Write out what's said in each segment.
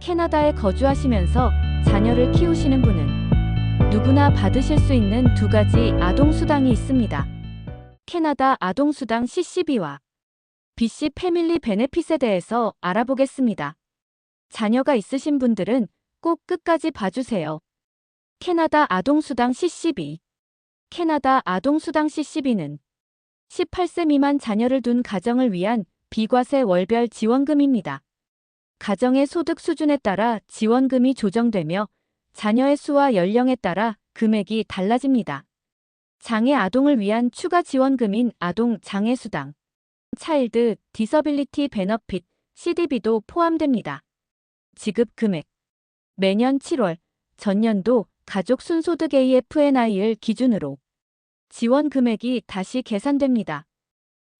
캐나다에 거주하시면서 자녀를 키우시는 분은 누구나 받으실 수 있는 두 가지 아동수당이 있습니다. 캐나다 아동수당 CCB와 BC 패밀리 베네핏에 대해서 알아보겠습니다. 자녀가 있으신 분들은 꼭 끝까지 봐주세요. 캐나다 아동수당 CCB 캐나다 아동수당 CCB는 18세 미만 자녀를 둔 가정을 위한 비과세 월별 지원금입니다. 가정의 소득 수준에 따라 지원금이 조정되며 자녀의 수와 연령에 따라 금액이 달라집니다. 장애 아동을 위한 추가 지원금인 아동 장애 수당, 차일드 디서빌리티 베너핏 CDB도 포함됩니다. 지급 금액 매년 7월 전년도 가족 순소득 AFNI를 기준으로 지원 금액이 다시 계산됩니다.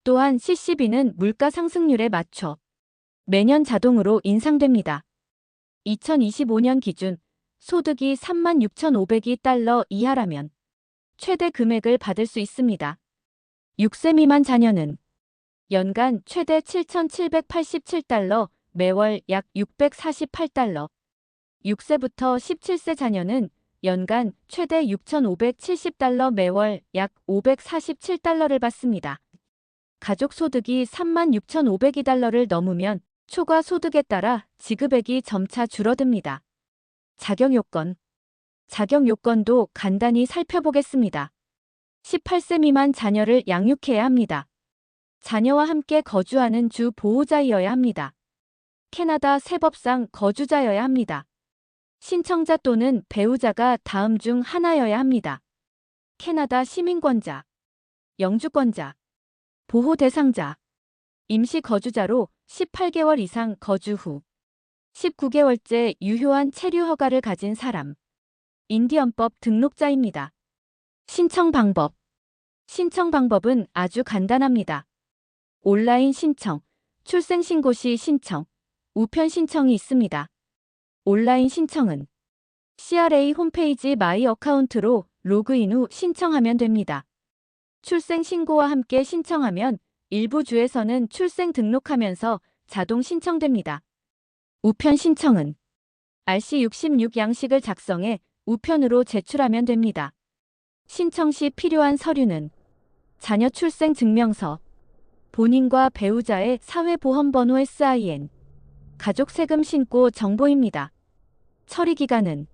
또한 CCB는 물가 상승률에 맞춰 매년 자동으로 인상됩니다. 2025년 기준 소득이 36,500이 달러 이하라면 최대 금액을 받을 수 있습니다. 6세 미만 자녀는 연간 최대 7,787달러, 매월 약 648달러. 6세부터 17세 자녀는 연간 최대 6,570달러, 매월 약 547달러를 받습니다. 가족 소득이 36,502달러를 넘으면 초과 소득에 따라 지급액이 점차 줄어듭니다. 자격 요건. 자격 요건도 간단히 살펴보겠습니다. 18세 미만 자녀를 양육해야 합니다. 자녀와 함께 거주하는 주 보호자이어야 합니다. 캐나다 세법상 거주자여야 합니다. 신청자 또는 배우자가 다음 중 하나여야 합니다. 캐나다 시민권자, 영주권자, 보호 대상자, 임시 거주자로 18개월 이상 거주 후 19개월째 유효한 체류 허가를 가진 사람, 인디언법 등록자입니다. 신청 방법. 신청 방법은 아주 간단합니다. 온라인 신청, 출생신고 시 신청, 우편 신청이 있습니다. 온라인 신청은 CRA 홈페이지 마이 어카운트로 로그인 후 신청하면 됩니다. 출생 신고와 함께 신청하면 일부 주에서는 출생 등록하면서 자동 신청됩니다. 우편 신청은 RC66 양식을 작성해 우편으로 제출하면 됩니다. 신청 시 필요한 서류는 자녀 출생 증명서, 본인과 배우자의 사회보험번호 SIN, 가족 세금 신고 정보입니다. 처리 기간은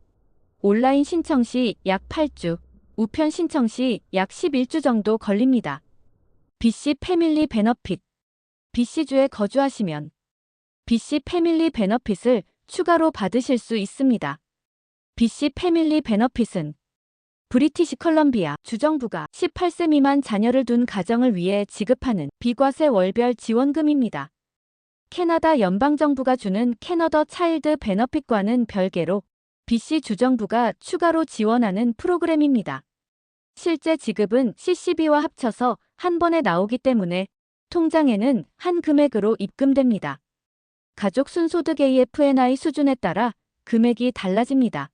온라인 신청 시 약 8주, 우편 신청 시 약 11주 정도 걸립니다. BC 패밀리 베너핏 BC주에 거주하시면 BC 패밀리 베너핏을 추가로 받으실 수 있습니다. BC 패밀리 베너핏은 브리티시 컬럼비아 주정부가 18세 미만 자녀를 둔 가정을 위해 지급하는 비과세 월별 지원금입니다. 캐나다 연방정부가 주는 캐너더 차일드 베너핏과는 별개로 BC 주정부가 추가로 지원하는 프로그램입니다. 실제 지급은 CCB와 합쳐서 한 번에 나오기 때문에 통장에는 한 금액으로 입금됩니다. 가족 순소득 AFNI 수준에 따라 금액이 달라집니다.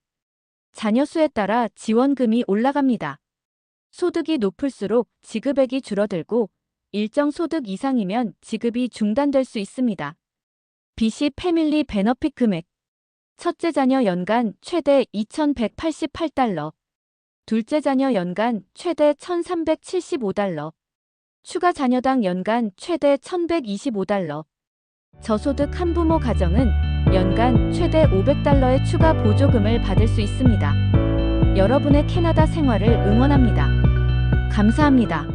자녀 수에 따라 지원금이 올라갑니다. 소득이 높을수록 지급액이 줄어들고 일정 소득 이상이면 지급이 중단될 수 있습니다. BC 패밀리 베너핏 금액 첫째 자녀 연간 최대 2,188달러 둘째 자녀 연간 최대 1,375달러 추가 자녀당 연간 최대 1,125달러 저소득 한부모 가정은 연간 최대 500달러의 추가 보조금을 받을 수 있습니다. 여러분의 캐나다 생활을 응원합니다. 감사합니다.